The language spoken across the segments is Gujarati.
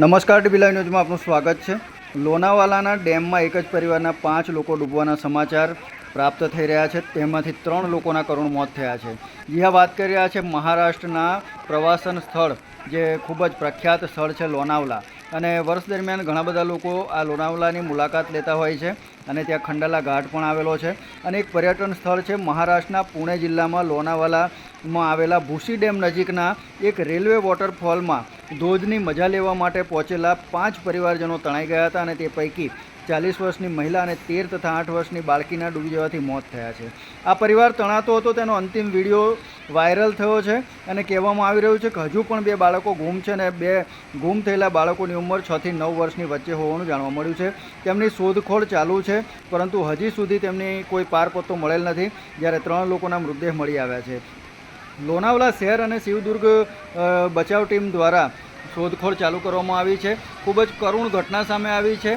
નમસ્કાર ટીવી ન્યૂઝમાં આપનું સ્વાગત છે. લોનાવાલાના ડેમમાં એક જ પરિવારના પાંચ લોકો ડૂબવાના સમાચાર પ્રાપ્ત થઈ રહ્યા છે. તેમાંથી ત્રણ લોકોના કરુણ મોત થયા છે. જ્યાં વાત કરી રહ્યા છે મહારાષ્ટ્રના પ્રવાસન સ્થળ, જે ખૂબ જ પ્રખ્યાત સ્થળ છે લોનાવલા. અને વર્ષ દરમિયાન ઘણા બધા લોકો આ લોનાવલાની મુલાકાત લેતા હોય છે અને ત્યાં ખંડાલા ઘાટ પણ આવેલો છે. અને એક પર્યટન સ્થળ છે મહારાષ્ટ્રના પુણે જિલ્લામાં લોનાવાલામાં આવેલા ભૂસી ડેમ નજીકના એક રેલવે વોટરફોલમાં ધોધની મજા લેવા માટે પહોંચેલા પાંચ પરિવારજનો તણાઈ ગયા હતા અને તે પૈકી ચાલીસ વર્ષની મહિલા અને તેર તથા આઠ વર્ષની બાળકીના ડૂબી જવાથી મોત થયા છે. આ પરિવાર તણાતો હતો, તેનો અંતિમ વીડિયો વાયરલ થયો છે અને કહેવામાં આવી રહ્યું છે કે હજુ પણ બે બાળકો ગુમ છે અને બે ગુમ થયેલા બાળકોની ઉંમર છથી નવ વર્ષની વચ્ચે હોવાનું જાણવા મળ્યું છે. તેમની શોધખોળ ચાલુ છે, પરંતુ હજી સુધી તેમની કોઈ પાર પત્તો મળેલ નથી, જ્યારે ત્રણ લોકોના મૃતદેહ મળી આવ્યા છે. લોનાવલા શહેર અને શિવદુર્ગ બચાવ ટીમ દ્વારા શોધખોળ ચાલુ કરવામાં આવી છે. ખૂબ જ કરુણ ઘટના સામે આવી છે.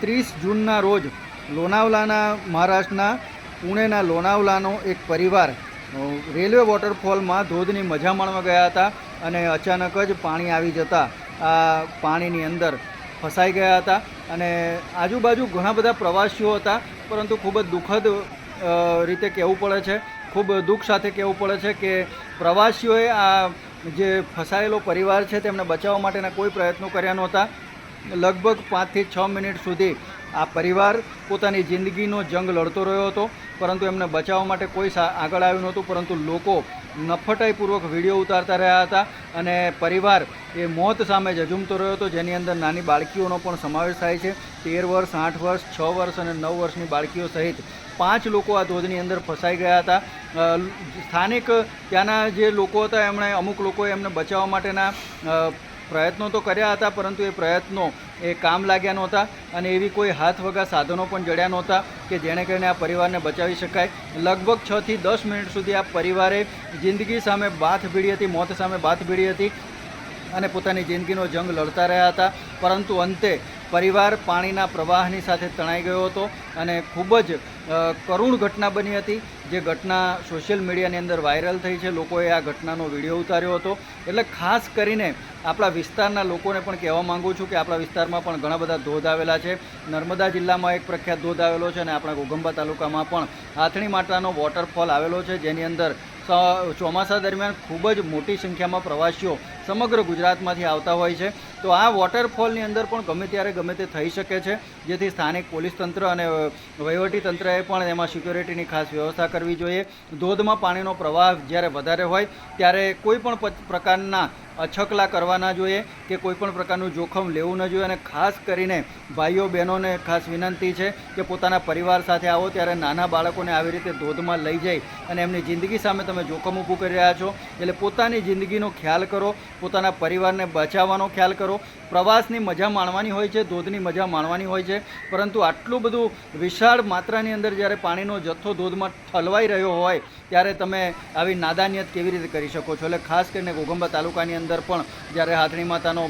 ત્રીસ જૂનના રોજ લોનાવલાના મહારાષ્ટ્રના, પુણેના લોનાવલાનો એક પરિવાર રેલવે વોટરફોલમાં ધોધની મજા માણવા ગયા હતા અને અચાનક જ પાણી આવી જતાં આ પાણીની અંદર ફસાઈ ગયા હતા અને આજુબાજુ ઘણા બધા પ્રવાસીઓ હતા, પરંતુ ખૂબ જ દુઃખદ રીતે કહેવું પડે છે ખૂબ દુઃખ સાથે કહેવું પડે છે કે પ્રવાસીઓએ આ જે ફસાયેલો પરિવાર છે તેમને બચાવવા માટેના કોઈ પ્રયત્નો કર્યા નહોતા. લગભગ પાંચથી છ મિનિટ સુધી આ પરિવાર પોતાની જિંદગીનો જંગ લડતો રહ્યો હતો, પરંતુ એમને બચાવવા માટે કોઈ આગળ આવ્યું નહોતું, પરંતુ લોકો નફટાઈપૂર્વક વીડિયો ઉતારતા રહ્યા હતા અને પરિવાર એ મોત સામે જજુમતો રહ્યો હતો, જેની અંદર નાની બાળકીઓનો પણ સમાવેશ થાય છે. તેર વર્ષ, આઠ વર્ષ, છ વર્ષ અને નવ વર્ષની બાળકીઓ સહિત પાંચ લોકો આ ધોધની અંદર ફસાઈ ગયા હતા. સ્થાનિક ત્યાંના જે લોકો હતા, એમણે અમુક લોકોએ એમને બચાવવા માટેના પ્રયત્નો તો કર્યા હતા, પરંતુ એ પ્રયત્નો એ કામ લાગ્યા નહોતા અને એવી કોઈ હાથ વગા સાધનો પણ જડ્યા નહોતા કે જેણે કરીને આ પરિવારને બચાવી શકાય. લગભગ છથી દસ મિનિટ સુધી આ પરિવારે જિંદગી સામે બાથ ભીડી હતી, મોત સામે બાથ ભીડી હતી અને પોતાની જિંદગીનો જંગ લડતા રહ્યા હતા. પરંતુ અંતે પરિવાર પાણીના પ્રવાહની સાથે તણાઈ ગયો હતો અને ખૂબ જ કરુણ ઘટના બની હતી, જે ઘટના સોશિયલ મીડિયાની અંદર વાયરલ થઈ છે. લોકોએ આ ઘટનાનો વીડિયો ઉતાર્યો હતો. એટલે ખાસ કરીને આપણા વિસ્તારના લોકોને પણ કહેવા માંગુ છું કે આપણા વિસ્તારમાં પણ ઘણા બધા ધોધ આવેલા છે. નર્મદા જિલ્લામાં એક પ્રખ્યાત ધોધ આવેલો છે અને આપણા ઘોઘંબા તાલુકામાં પણ હાથણી માતાનો વોટરફોલ આવેલો છે. જેની અંદર ચોમાસા દરમિયાન ખૂબ જ મોટી સંખ્યામાં પ્રવાસીઓ સમગ્ર ગુજરાતમાંથી આવતા હોય છે. તો આ વોટરફોલની અંદર પણ ગમે ત્યારે ગમે તે થઈ શકે છે. જેથી સ્થાનિક પોલીસ તંત્ર અને તંત્રએ પણ એમાં સિક્યોરિટીની ખાસ વ્યવસ્થા કરવી જોઈએ. ધોધમાં પાણીનો પ્રવાહ જ્યારે વધારે હોય, ત્યારે કોઈ પણ પ્રકારના અછકલા કરવા ના જોઈએ કે કોઈપણ પ્રકારનું જોખમ લેવું ન જોઈએ અને ખાસ કરીને ભાઈઓ બહેનોને ખાસ વિનંતી છે કે પોતાના પરિવાર સાથે આવો ત્યારે નાના બાળકોને આવી રીતે ધોધમાં લઈ જઈ અને એમની જિંદગી સામે તમે જોખમ ઊભું કરી રહ્યા છો. એટલે પોતાની જિંદગીનો ખ્યાલ કરો, પોતાના પરિવારને બચાવવાનો ખ્યાલ કરો. પ્રવાસની મજા માણવાની હોય છે, ધોધની મજા માણવાની હોય છે. પરંતુ આટલું બધું વિશાળ માત્રાની અંદર જ્યારે પાણીનો જથ્થો ધોધમાં ઠલવાઈ રહ્યો હોય, ત્યારે તમે આવી નાદાનિયત કેવી રીતે કરી શકો છો? એટલે ખાસ કરીને ઘોઘંબા તાલુકાની અંદર પણ જ્યારે હાથણી માતાનો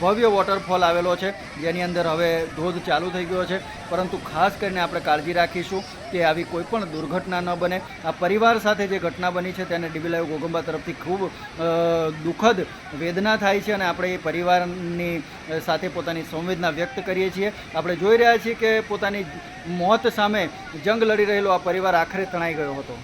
ભવ્ય વોટરફોલ આવેલો છે, જેની અંદર હવે ધોધ ચાલુ થઈ ગયો છે. પરંતુ ખાસ કરીને આપણે કાળજી રાખીશું કે આવી કોઈ પણ દુર્ઘટના ન બને. આ પરિવાર સાથે જે ઘટના બની છે, તેને ડીબી ગોગંબા તરફથી ખૂબ દુઃખદ વેદના થાય છે અને આપણે એ પરિવારની સાથે પોતાની સંવેદના વ્યક્ત કરીએ છીએ. આપણે જોઈ રહ્યા છીએ કે પોતાની મોત સામે જંગ લડી રહેલો આ પરિવાર આખરે તણાઈ ગયો હતો.